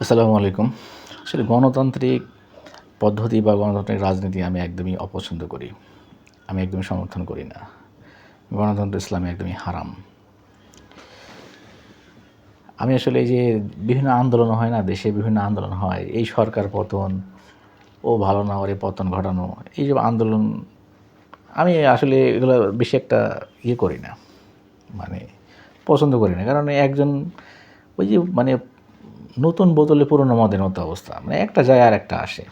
আসসালামু আলাইকুম। আসলে গণতান্ত্রিক পদ্ধতি বা গণতান্ত্রিক রাজনীতি আমি একদমই অপছন্দ করি। আমি একদমই সমর্থন করি না। গণতন্ত্র ইসলামে একদমই হারাম। আমি আসলে এই যে বিভিন্ন আন্দোলন হয় না, দেশে বিভিন্ন আন্দোলন হয়, এই সরকার পতন, ও ভালো না, ওরে পতন ঘটানো, এই যে আন্দোলন আমি আসলে এগুলো বেশি একটা ইয়ে করি না। মানে পছন্দ করি না। কারণ একজন ওই যে মানে নতুন বোতলে পুরনো মদের মতো অবস্থা। মানে একটা যায় আর একটা আসে।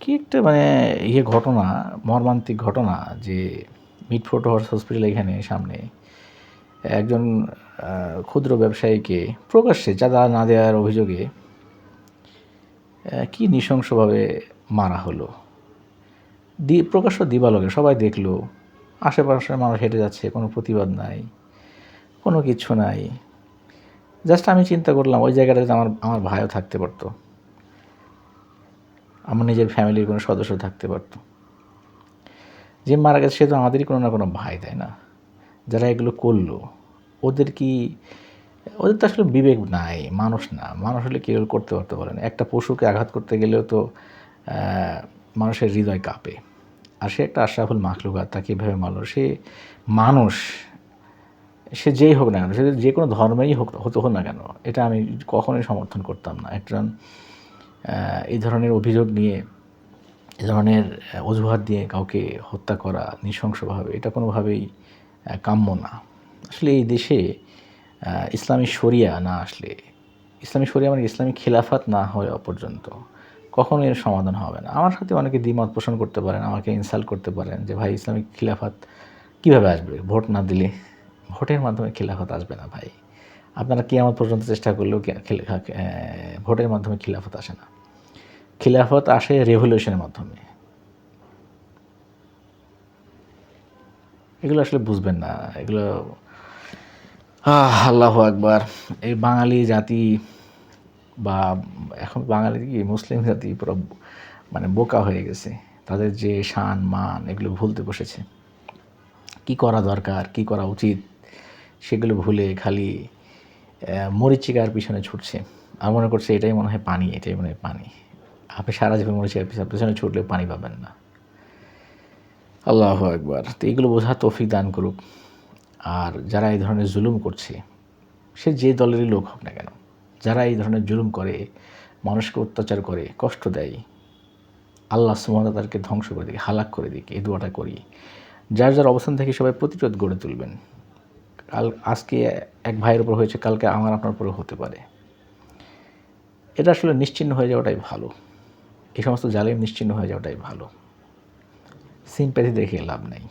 কি একটা মানে ইয়ে ঘটনা, মর্মান্তিক ঘটনা যে মিটফোর্ট হর্স হসপিটাল এখানে সামনে একজন ক্ষুদ্র ব্যবসায়ীকে প্রকাশ্যে চাঁদা না দেওয়ার অভিযোগে কি নৃশংসভাবে মারা হলো। দি, প্রকাশ্য দিবালোকে সবাই দেখল, আশেপাশের মানুষ হেঁটে যাচ্ছে, কোনো প্রতিবাদ নাই, কোনো কিছু নাই। জাস্ট আমি চিন্তা করলাম, ওই জায়গাটাতে আমার আমার ভাইও থাকতে পারতো, আমার নিজের ফ্যামিলির কোনো সদস্য থাকতে পারতো। যে মারা গেছে, সে তো আমাদেরই কোনো না কোনো ভাই, তাই না? যারা এগুলো করল, ওদের কি, ওদের তো আসলে বিবেক নাই, মানুষ না। মানুষ হলে কেউ করতে পারতে পারে না। একটা পশুকে আঘাত করতে গেলেও তো মানুষের হৃদয় কাঁপে। আর সে একটা আশরাফুল মাখলুকাত, তাকে এভাবে মারলো। সে মানুষ সে যেই হোক না কেন, সে যে কোনো ধর্মেই হোক, হতে হোক না কেন, এটা আমি কখনোই সমর্থন করতাম না। একজন এই ধরনের অভিযোগ নিয়ে এ ধরনের অজুহাত দিয়ে কাউকে হত্যা করা নৃশংসভাবে, এটা কোনোভাবেই কাম্য না। আসলে এই দেশে ইসলামী শরিয়া না আসলে, ইসলামী শরিয়া মানে ইসলামী খিলাফাত না হওয়া পর্যন্ত কখনো এর সমাধান হবে না। আমার সাথে অনেকে দ্বিমত পোষণ করতে পারেন, আমাকে ইনসাল্ট করতে পারেন যে, ভাই ইসলামিক খিলাফাত কীভাবে আসবে? ভোট না দিলে ভোটের মাধ্যমে খিলাফত আসবে না ভাই। আপনারা কি আমার পর্যন্ত চেষ্টা করলেও ভোটের মাধ্যমে খিলাফত আসে না। খিলাফত আসে রেভলিউশনের মাধ্যমে। এগুলো আসলে বুঝবেন না। এগুলো আল্লাহ আকবার। এই বাঙালি জাতি বা এখন বাঙালি কি, মুসলিম জাতি পুরো মানে বোকা হয়ে গেছে। তাদের যে শান, মান, এগুলো ভুলতে বসেছে। কি করা দরকার, কি করা উচিত? সেগুলো ভুলে খালি মরিচিকার পিছনে ছুটছে। আর মনে করছে এটাই মনে হয় পানি, এটাই মনে হয় পানি। আপনি সারা জীবন মরিচিকার পিছনে পিছনে ছুটলে পানি পাবেন না। আল্লাহ একবার তো এগুলো বোঝার তৌফিক দান করুক। আর যারা এই ধরনের জুলুম করছে, সে যে দলেরই লোক হোক না কেন, যারা এই ধরনের জুলুম করে, মানুষকে অত্যাচার করে, কষ্ট দেয়, আল্লাহ সুমতা তাদেরকে ধ্বংস করে দিকে, হালাক করে দিকে, এই দোয়াটা করি। যার যার অবস্থান থেকে সবাই প্রতিরোধ গড়ে তুলবেন। কাল, আজকে এক ভাইয়ের উপর হয়েছে, কালকে আমার আপনার উপরে হতে পারে। এটা আসলে নিশ্চিন্ন হয়ে যাওয়াটাই ভালো। এই সমস্ত জালিম নিশ্চিন্ন হয়ে যাওয়াটাই ভালো। সিম্প্যাথি দেখে লাভ নেই।